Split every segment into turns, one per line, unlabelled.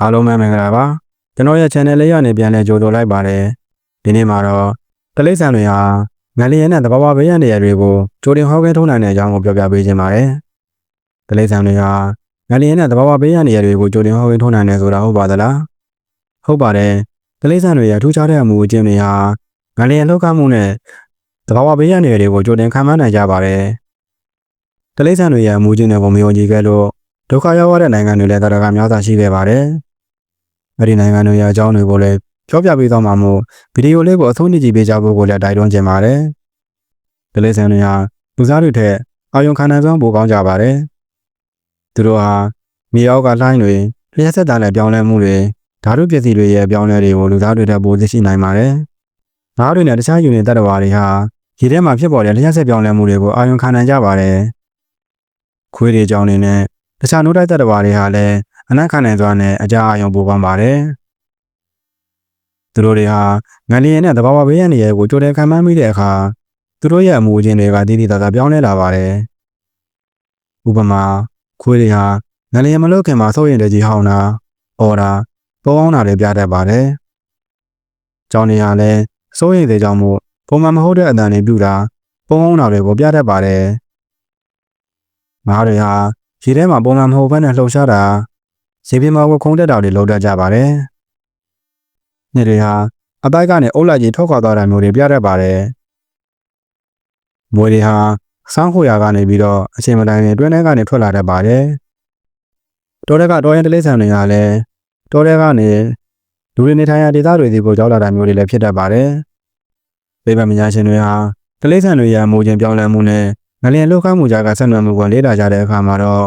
အားလုံးပဲမင်္ဂလာပါကျွန်တော်ရဲ့ channel လေးကနေပြန်လဲကြိုဆိုလိုက်ပါတယ်ဒီနေ့မှာတော့တလိษံတွေဟာငလျင်နဲ့တဘာဝဘေးရန်တွေတွေကိုကြိုတင်ဟောခဲထုံးနိုင်တဲ့အကြောင်းကိုပြောပြပေးခြင်းပါတယ်တလိษံတွေဟာငလျင်နဲ့တဘာဝဘေးရန်တွေကိုကြိုတင်ဟောခဲထုံးနိုင်တယ်ဆိုတာဟုတ်ပါသလားဟုတ်ပါတယ်တလိษံတွေရဲ့ထူးခြားတဲ့အမှုအကျင့်တွေဟာငလျင်လှုပ်ခတ်မှုနဲ့တဘာဝဘေးရန်တွေကိုကြိုတင်ခံမှန်းနိုင်ကြပါတယ်တလိษံတွေရဲ့အမှုအကျင့်တွေကိုမယုံကြည်ခဲ့လို့ဒုက္ခရောက်ရတဲ့နိုင်ငံတွေလည်းတရားကများစွာရှိခဲ့ပါတယ်။ အဲဒီနိုင်ငံတွေရဲ့အကြောင်းတွေကိုလည်းပြောပြပေးသွားမှာမို့ဗီဒီယိုလေးကိုအဆုံးထိကြည့်ပေးကြဖို့ကိုလည်းတိုက်တွန်းချင်ပါတယ်။ဒလိဆန်တွေဟာလူစားတွေထက်အာယုံခံနိုင်စွမ်းပိုကောင်းကြပါတယ်။သူတို့ဟာမြေအောက်ကလှိုင်းတွေလျှက်ဆက်တာနဲ့ပြောင်းလဲမှုတွေဓာတုပစ္စည်းတွေရဲ့ပြောင်းလဲတွေကိုလူသားတွေထက်ပိုသိရှိနိုင်ပါတယ်။ဓာတ်တွေနဲ့တခြားယူနစ်တတ္တဝါတွေဟာရေထဲမှာဖြစ်ပေါ်တဲ့လျှက်ဆက်ပြောင်းလဲမှုတွေကိုအာယုံခံနိုင်ကြပါတယ်။ခွေးတွေကြောင်းနေနဲ့တခြားနိုးတိုက်တတ္တဝါတွေဟာလည်း အနက်ခံနိုင်စွာနဲ့အကြအာရုံပူပန်ပါတယ်။သူတို့တွေဟာငလျင်နဲ့တဘာဝဘေးရန်တွေကိုကြိုတင်ခံမှန်းမိတဲ့အခါသူတို့ရဲ့အမှုအချင်းတွေကတည်တည်တသာပြောင်းလဲလာပါတယ်။ဥပမာခွေးတွေဟာငလျင်မလုတ်ခင်မှာစိုးရင်တကြီးဟောင်းတာ၊အော်တာ၊ပုံအောင်တာတွေပြတတ်ပါတယ်။ကြောင်တွေဟာလည်းစိုးရင်တဲ့ကြောင့်မို့ပုံမှန်မဟုတ်တဲ့အတန်တွေပြုတာပုံအောင်တာတွေကိုပြတတ်ပါတယ်။ငါးတွေဟာရေထဲမှာပုံမှန်မဟုတ်ဘဲနဲ့လှုပ်ရှားတာ ရေပြင်မှာဝခုံးတက်တာတွေလုပ်တတ်ကြပါတယ်။နေ့တွေဟာအတိုက်ကနေအုပ်လိုက်ကြီးထွက်ခွာသွားတာမျိုးတွေပြတတ်ပါတယ်။မွေတွေဟာစောင်းခွေရာကနေပြီးတော့အချိန်မတိုင်တွင်းထဲကနေထွက်လာတတ်ပါတယ်။တောထဲကတောရင်တလိษံတွေကလည်းတောထဲကနေလူတွေနေထိုင်ရာဒေသတွေစီကိုရောက်လာတာမျိုးတွေလည်းဖြစ်တတ်ပါတယ်။ပေပမညာရှင်တွေဟာတလိษံတွေရဲ့အမူအကျင့်ပြောင်းလဲမှုနဲ့ငလျင်လှုပ်ခတ်မှုကြားကဆက်နွယ်မှုကိုလေ့လာကြတဲ့အခါမှာတော့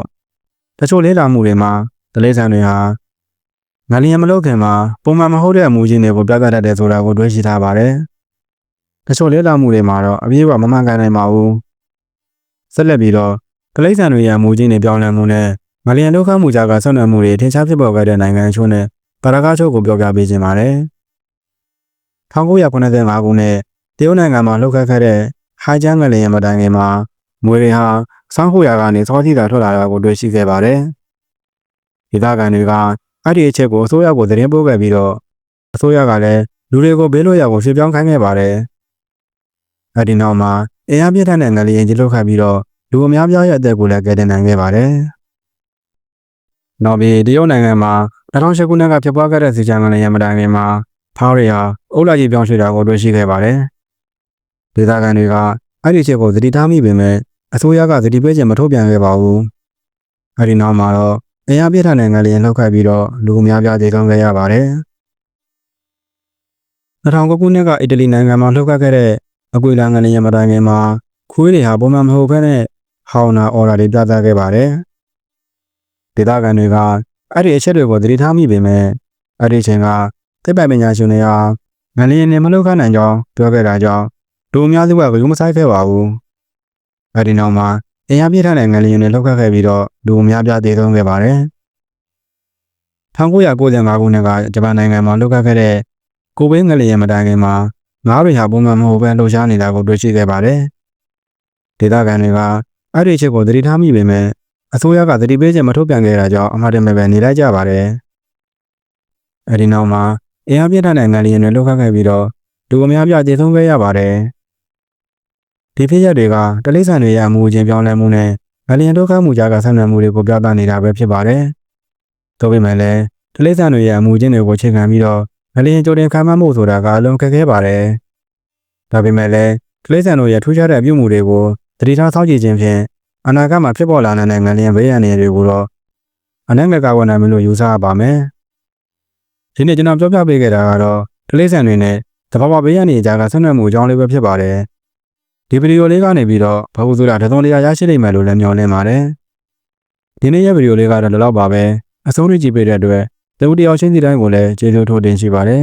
တချို့လေ့လာမှုတွေမှာ တလေးဆန်တွေဟာငလျင်မလုပ်ခင်မှာပုံမှန်မဟုတ်တဲ့အမူအကျင့်တွေကိုပြသတတ်တယ်ဆိုတာကိုတွေးရှိထားပါတယ်။တချို့လေ့လာမှုတွေမှာတော့အပြည့်အဝမမှန်ကန်နိုင်ပါဘူး။ဆက်လက်ပြီးတော့ကလေးဆန်တွေရဲ့အမူအကျင့်တွေပြောင်းလဲမှုနဲ့ငလျင်လှုပ်ခတ်မှုကြားကဆက်နွယ်မှုတွေထင်ရှားဖြစ်ပေါ်ခဲ့တဲ့နိုင်ငံအချို့နဲ့ပါရဂါချို့ကိုပြောပြပေးခြင်းပါတယ်။1995ခုနှစ်တရုတ်နိုင်ငံမှာလှုပ်ခတ်ခဲ့တဲ့ဟိုင်ဂျန်ငလျင်မတိုင်ခင်မှာမွေတွေဟာစောင်းခိုရာကနေသောတိတာထွက်လာတာကိုတွေ့ရှိခဲ့ပါတယ်။ ဒေသခံတွေကအဲ့ဒီအချက်ကိုအစိုးရကိုသတင်းပို့ခဲ့ပြီးတော့အစိုးရကလည်းလူတွေကိုဘေးလွတ်ရာကိုရွှေ့ပြောင်းခိုင်းခဲ့ပါတယ်။အဲ့ဒီနောက်မှာအင်အားပြည့်ထန်တဲ့ငလျင်ကြီးလှုပ်ခတ်ပြီးတော့လူအများပြားရဲ့အသက်ကိုလည်းကယ်တင်နိုင်ခဲ့ပါတယ်။နောက်ပြီးတရုတ်နိုင်ငံမှာ2008ခုနှစ်ကဖြစ်ပွားခဲ့တဲ့စီချန်ငလျင်မတိုင်ခင်မှာဖောင်းရီဟာအုပ်လိုက်ကြီးပြောင်းရွှေ့တာကိုတွေ့ရှိခဲ့ပါတယ်။ဒေသခံတွေကအဲ့ဒီချက်ကိုသတိထားမိပေမဲ့အစိုးရကသတိပေးချက်မထုတ်ပြန်ခဲ့ပါဘူး။အဲဒီနောက်မှာတော့ အင်အားပြည့်ထန်တဲ့ငလျင်လောက်ခတ်ပြီးတော့လူအများပြားကြေကောင်းခဲ့ရပါတယ်။2009ခုနှစ်ကအီတလီနိုင်ငံမှာလှုပ်ခတ်ခဲ့တဲ့အကွေလာငလျင်မတိုင်ခင်မှာခွေးတွေဟာပုံမှန်မဟုတ်ဘဲနဲ့ဟောင်းနာအော်ရာတွေပြသခဲ့ပါတယ်။ဒေသခံတွေကအဲ့ဒီအချက်တွေကိုသတိထားမိပေမဲ့အဲ့ဒီအချိန်ကသိပ္ပံပညာရှင်တွေဟာငလျင်နဲ့မလှုပ်ခတ်နိုင်ကြောင်းပြောခဲ့တာကြောင့်လူအများစုကဘယ်လိုမဆိုင်ခဲ့ပါဘူး။အဲဒီနောက်မှာ အင်အားပြည့်ထတဲ့ငလျင်တွေလောက်ခတ်ခဲ့ပြီးတော့လူအများပြားတည်သုံးခဲ့ပါတယ်။1995ခုနှစ်ကဂျပန်နိုင်ငံမှာလောက်ခတ်ခဲ့တဲ့ကိုဝင်းငလျင်မတိုင်ခင်မှာငါးတွေဟာပုံမှန်မဟုတ်ဘဲလှုပ်ရှားနေတာကိုတွေ့ရှိခဲ့ပါတယ်။ဒေသခံတွေကအဲ့ဒီချက်ကိုသတိထားမိပေမဲ့အစိုးရကသတိပေးချက်မထုတ်ပြန်ခဲ့တာကြောင့်အမှားတမဲ့ပဲနေလိုက်ကြပါတယ်။အဲဒီနောက်မှာအင်အားပြည့်ထတဲ့ငလျင်တွေလောက်ခတ်ခဲ့ပြီးတော့လူအများပြားတည်သုံးခဲ့ရပါတယ်။ ဒီဖြစ်ရပ်တွေကတလိษံတွေရဲ့အမှုချင်းပြောင်းလဲမှုနဲ့ငလျင်ဒုက္ခမှုကြားကဆက်နွယ်မှုတွေကိုပြသနေတာပဲဖြစ်ပါတယ်။သို့ပေမဲ့လည်းတလိษံတွေရဲ့အမှုချင်းတွေကိုချိန်ခံပြီးတော့ငလျင်ကြိုတင်ခံမှတ်မှုဆိုတာကအလုံးခက်ခဲပါတယ်။ဒါပေမဲ့လည်းတလိษံတို့ရဲ့ထူးခြားတဲ့အပြုအမူတွေကိုတတိထားစောင့်ကြည့်ခြင်းဖြင့်အနာဂတ်မှာဖြစ်ပေါ်လာနိုင်တဲ့ငလျင်ဘေးရန်တွေကိုတော့အနိုင်ငယ်ကာဝနာမလို့ယူဆရပါမယ်။ဒီနေ့ကျွန်တော်ပြောပြပေးခဲ့တာကတော့တလိษံတွေနဲ့တဘာဝဘေးရန်တွေကြားကဆက်နွယ်မှုအကြောင်းလေးပဲဖြစ်ပါတယ်။ ဒီဗီဒီယိုလေးကနေပြီးတော့ဘာလို့ဆိုတာတသွန်တရားရရှိနိုင်မယ်လို့လည်းမျှော်လင့်ပါတယ်ဒီနေ့ရဲ့ဗီဒီယိုလေးကတော့လည်းတော့ပါပဲအဆုံးထိကြည့်ပေးတဲ့အတွက်တဝူတယောက်ချင်းစီတိုင်းကိုလည်းကျေးဇူးထိုးတင်ရှိပါတယ်